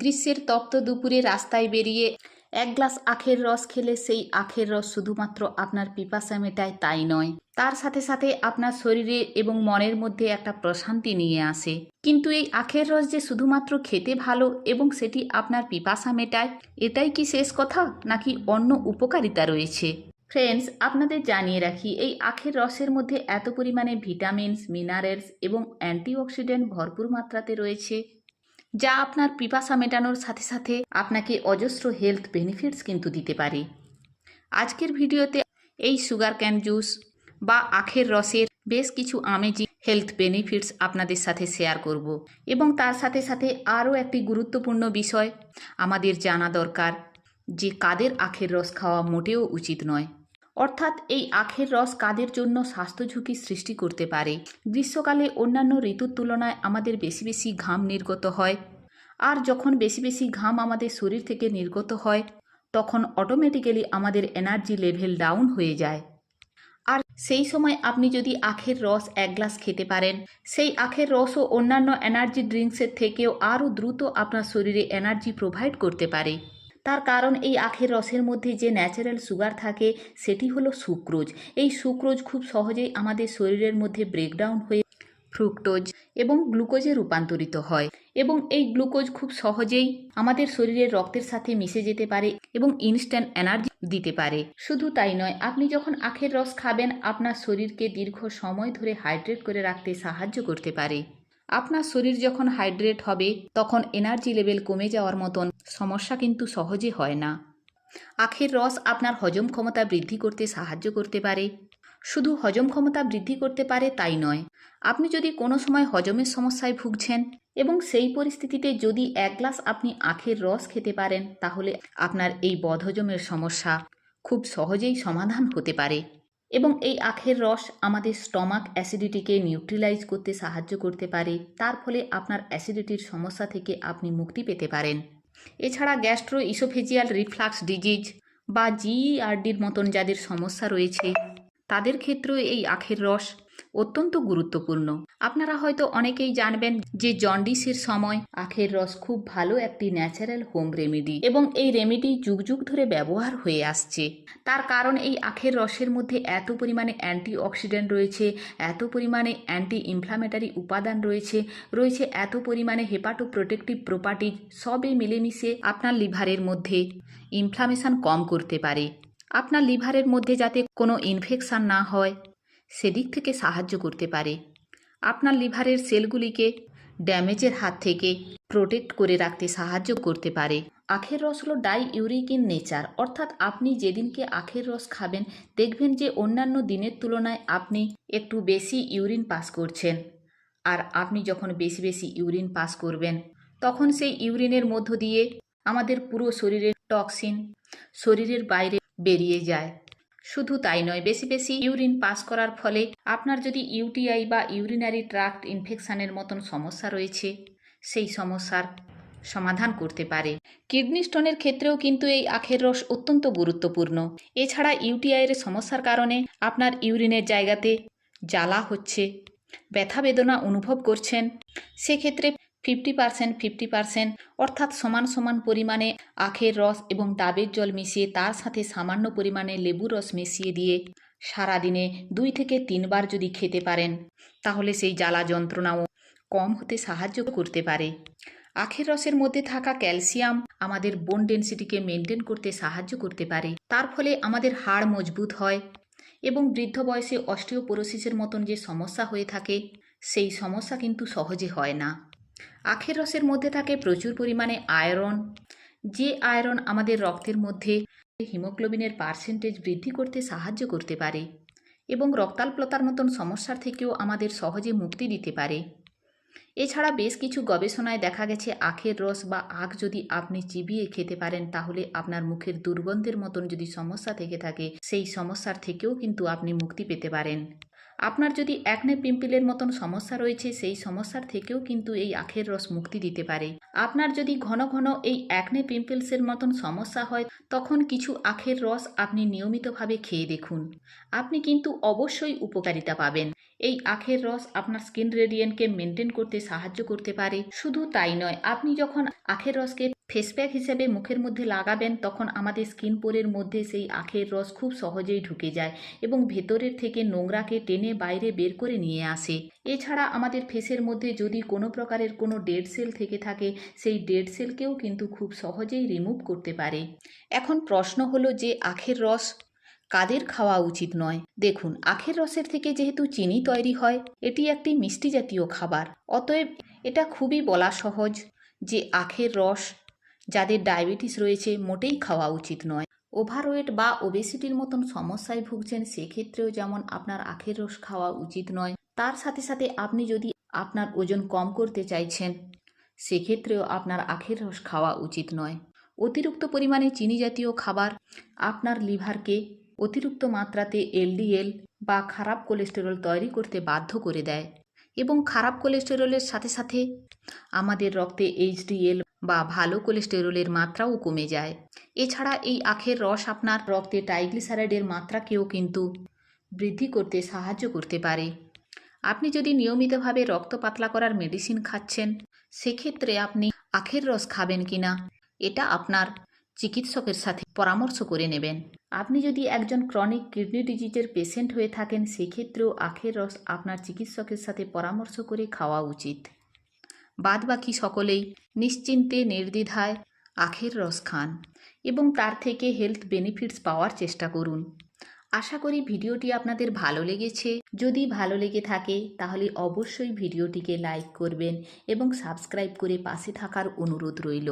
গ্রীষ্মের তপ্ত দুপুরে রাস্তায় বেরিয়ে এক গ্লাস আখের রস খেলে সেই আখের রস শুধুমাত্র আপনার পিপাসা মেটায় তাই নয়। তার সাথে সাথে আপনার শরীরে এবং মনের মধ্যে একটা প্রশান্তি নিয়ে আসে। কিন্তু এই আখের রস যে শুধুমাত্র খেতে ভালো এবং সেটি আপনার পিপাসা মেটায়, এটাই কি শেষ কথা নাকি অন্য উপকারিতা রয়েছে? ফ্রেন্ডস আপনাদের জানিয়ে রাখি, এই আখের রসের মধ্যে এত পরিমাণে ভিটামিনস, মিনারেলস এবং অ্যান্টিঅক্সিডেন্ট ভরপুর মাত্রাতে রয়েছে। যা আপনার পিপাসা মেটানোর সাথে সাথে আপনাকে অজস্র হেলথ বেনিফিটস কিন্তু দিতে পারে। আজকের ভিডিওতে এই সুগার ক্যান জুস বা আখের রসের বেশ কিছু আমেজি হেলথ বেনিফিটস আপনাদের সাথে শেয়ার করব এবং তার সাথে সাথে আরও একটি গুরুত্বপূর্ণ বিষয় আমাদের জানা দরকার, যে কাদের আখের রস খাওয়া মোটেও উচিত নয়। অর্থাৎ এই আখের রস কাদের জন্য স্বাস্থ্য ঝুঁকি সৃষ্টি করতে পারে? গ্রীষ্মকালে অন্যান্য ঋতুর তুলনায় আমাদের বেশি বেশি ঘাম নির্গত হয়। আর যখন বেশি বেশি ঘাম আমাদের শরীর থেকে নির্গত হয়, তখন অটোমেটিক্যালি আমাদের এনার্জি লেভেল ডাউন হয়ে যায়। আর সেই সময় আপনি যদি আখের রস এক গ্লাস খেতে পারেন, সেই আখের রস ও অন্যান্য এনার্জি ড্রিঙ্কসের থেকেও আরও দ্রুত আপনার শরীরে এনার্জি প্রোভাইড করতে পারে। তার কারণ এই আখের রসের মধ্যে যে ন্যাচারাল সুগার থাকে, সেটি হলো সুক্রোজ। এই সুক্রোজ খুব সহজেই আমাদের শরীরের মধ্যে ব্রেকডাউন হয়ে ফ্রুক্টোজ এবং গ্লুকোজে রূপান্তরিত হয় এবং এই গ্লুকোজ খুব সহজেই আমাদের শরীরের রক্তের সাথে মিশে যেতে পারে এবং ইনস্ট্যান্ট এনার্জি দিতে পারে। শুধু তাই নয়, আপনি যখন আখের রস খাবেন, আপনার শরীরকে দীর্ঘ সময় ধরে হাইড্রেট করে রাখতে সাহায্য করতে পারে। আপনার শরীর যখন হাইড্রেট হবে, তখন এনার্জি লেভেল কমে যাওয়ার মতন সমস্যা কিন্তু সহজে হয় না। আখের রস আপনার হজম ক্ষমতা বৃদ্ধি করতে সাহায্য করতে পারে। শুধু হজম ক্ষমতা বৃদ্ধি করতে পারে তাই নয়, আপনি যদি কোনো সময় হজমের সমস্যায় ভুগছেন এবং সেই পরিস্থিতিতে যদি এক গ্লাস আপনি আখের রস খেতে পারেন, তাহলে আপনার এই বদহজমের সমস্যা খুব সহজেই সমাধান হতে পারে এবং এই আখের রস আমাদের স্টমাক অ্যাসিডিটিকে নিউট্রিলাইজ করতে সাহায্য করতে পারে। তার ফলে আপনার অ্যাসিডিটির সমস্যা থেকে আপনি মুক্তি পেতে পারেন। এছাড়া গ্যাস্ট্রো ইসোফেজিয়াল রিফ্লাক্স ডিজিজ বা জিইআরডির মতন যাদের সমস্যা রয়েছে, তাদের ক্ষেত্রেও এই আখের রস অত্যন্ত গুরুত্বপূর্ণ। আপনারা হয়তো অনেকেই জানবেন যে জন্ডিসের সময় আখের রস খুব ভালো একটি ন্যাচারাল হোম রেমেডি এবং এই রেমেডি যুগ যুগ ধরে ব্যবহার হয়ে আসছে। তার কারণ এই আখের রসের মধ্যে এত পরিমাণে অ্যান্টি অক্সিডেন্ট রয়েছে, এত পরিমাণে অ্যান্টি ইনফ্লামেটারি উপাদান রয়েছে রয়েছে এত পরিমাণে হেপাটো প্রোটেক্টিভ প্রপার্টিজ সবে মিলেমিশে আপনার লিভারের মধ্যে। ইনফ্লামেশন কম করতে পারে। আপনার লিভারের মধ্যে যাতে কোনো ইনফেকশান না হয় সেদিক থেকে সাহায্য করতে পারে। আপনার লিভারের সেলগুলিকে ড্যামেজের হাত থেকে প্রোটেক্ট করে রাখতে সাহায্য করতে পারে। আখের রস হলো ডাই ইউরিক ইন নেচার। অর্থাৎ আপনি যেদিনকে আখের রস খাবেন, দেখবেন যে অন্যান্য দিনের তুলনায় আপনি একটু বেশি ইউরিন পাস করছেন। আর আপনি যখন বেশি বেশি ইউরিন পাস করবেন, তখন সেই ইউরিনের মধ্য দিয়ে আমাদের পুরো শরীরের টক্সিন শরীরের বাইরে বেরিয়ে যায়। শুধু তাই নয়, বেশি বেশি ইউরিন পাস করার ফলে আপনার যদি ইউটিআই বা ইউরিনারি ট্রাক্ট ইনফেকশানের মতন সমস্যা রয়েছে, সেই সমস্যার সমাধান করতে পারে। কিডনি স্টোনের ক্ষেত্রেও কিন্তু এই আখের রস অত্যন্ত গুরুত্বপূর্ণ। এছাড়া ইউটিআইয়ের সমস্যার কারণে আপনার ইউরিনের জায়গাতে জ্বালা হচ্ছে, ব্যথা বেদনা অনুভব করছেন। সেক্ষেত্রে ফিফটি পার্সেন্ট ফিফটি পার্সেন্ট অর্থাৎ সমান সমান পরিমাণে আখের রস এবং ডাবের জল মিশিয়ে তার সাথে সামান্য পরিমাণে লেবুর রস মিশিয়ে দিয়ে সারাদিনে দুই থেকে তিনবার যদি খেতে পারেন, তাহলে সেই জ্বালা যন্ত্রণাও কম হতে সাহায্য করতে পারে। আখের রসের মধ্যে থাকা ক্যালসিয়াম আমাদের বোন ডেন্সিটিকে মেনটেন করতে সাহায্য করতে পারে। তার ফলে আমাদের হাড় মজবুত হয় এবং বৃদ্ধ বয়সে অস্টিওপোরোসিসের মতন যে সমস্যা হয়ে থাকে, সেই সমস্যা কিন্তু সহজে হয় না। আখের রসের মধ্যে থাকে প্রচুর পরিমাণে আয়রন। যে আয়রন আমাদের রক্তের মধ্যে হিমোগ্লোবিনের পার্সেন্টেজ বৃদ্ধি করতে সাহায্য করতে পারে এবং রক্তাল্পতার মতন সমস্যার থেকেও আমাদের সহজে মুক্তি দিতে পারে। এছাড়া বেশ কিছু গবেষণায় দেখা গেছে আখের রস বা আখ যদি আপনি চিবিয়ে খেতে পারেন, তাহলে আপনার মুখের দুর্গন্ধের মতন যদি সমস্যা থেকে থাকে, সেই সমস্যার থেকেও কিন্তু আপনি মুক্তি পেতে পারেন। আপনার যদি একনে পিম্পলের মতন সমস্যা রয়েছে, সেই সমস্যার থেকেও কিন্তু এই আখের রস মুক্তি দিতে পারে। আপনার যদি ঘন ঘন এই একনে পিম্পলসের মতন সমস্যা হয়, তখন কিছু আখের রস আপনি নিয়মিতভাবে খেয়ে দেখুন। আপনি কিন্তু অবশ্যই উপকারিতা পাবেন। এই আখের রস আপনার স্কিন রেডিয়েন্টকে মেনটেন করতে সাহায্য করতে পারে। শুধু তাই নয়, আপনি যখন আখের রসকে ফেস প্যাক হিসেবে মুখের মধ্যে লাগাবেন, তখন আমাদের স্কিন পোরের মধ্যে সেই আখের রস খুব সহজেই ঢুকে যায় এবং ভেতরের থেকে নোংরাকে টেনে বাইরে বের করে নিয়ে আসে। এছাড়া আমাদের ফেসের মধ্যে যদি কোনো প্রকারের কোনো ডেড সেল থেকে থাকে, সেই ডেড সেলকেও কিন্তু খুব সহজেই রিমুভ করতে পারে। এখন প্রশ্ন হলো যে, আখের রস কাদের খাওয়া উচিত নয়? দেখুন, আখের রসের থেকে যেহেতু চিনি তৈরি হয়, এটি একটি মিষ্টি জাতীয় খাবার। অতএব এটা খুবই বলা সহজ যে, আখের রস যাদের ডায়াবেটিস রয়েছে মোটেই খাওয়া উচিত নয়। ওভারওয়েট বা ওবেসিটির মতন সমস্যায় ভুগছেন সেক্ষেত্রেও যেমন আপনার আখের রস খাওয়া উচিত নয়, তার সাথে সাথে আপনি যদি আপনার ওজন কম করতে চাইছেন, সেক্ষেত্রেও আপনার আখের রস খাওয়া উচিত নয়। অতিরিক্ত পরিমাণে চিনি জাতীয় খাবার, আপনার লিভারকে অতিরিক্ত মাত্রাতে এলডিএল বা খারাপ কোলেস্টেরল তৈরি করতে বাধ্য করে দেয়। এবং খারাপ কোলেস্টেরলের সাথে সাথে আমাদের রক্তে এইচডিএল বা ভালো কোলেস্টেরলের মাত্রাও কমে যায়। এছাড়া এই আখের রস আপনার রক্তে ট্রাইগ্লিসারাইডের মাত্রাকেও কিন্তু বৃদ্ধি করতে সাহায্য করতে পারে। আপনি যদি নিয়মিতভাবে রক্ত পাতলা করার মেডিসিন খাচ্ছেন, সেক্ষেত্রে আপনি আখের রস খাবেন কিনা, এটা আপনার চিকিৎসকের সাথে পরামর্শ করে নেবেন। আপনি যদি একজন ক্রনিক কিডনি ডিজিজের পেশেন্ট হয়ে থাকেন, সেক্ষেত্রেও আখের রস আপনার চিকিৎসকের সাথে পরামর্শ করে খাওয়া উচিত। বাদ বাকি সকলেই নিশ্চিন্তে, নির্দ্বিধায় আখের রস খান এবং তার থেকে হেলথ বেনিফিটস পাওয়ার চেষ্টা করুন। আশা করি ভিডিওটি আপনাদের ভালো লেগেছে। যদি ভালো লেগে থাকে, তাহলে অবশ্যই ভিডিওটিকে লাইক করবেন এবং সাবস্ক্রাইব করে পাশে থাকার অনুরোধ রইল।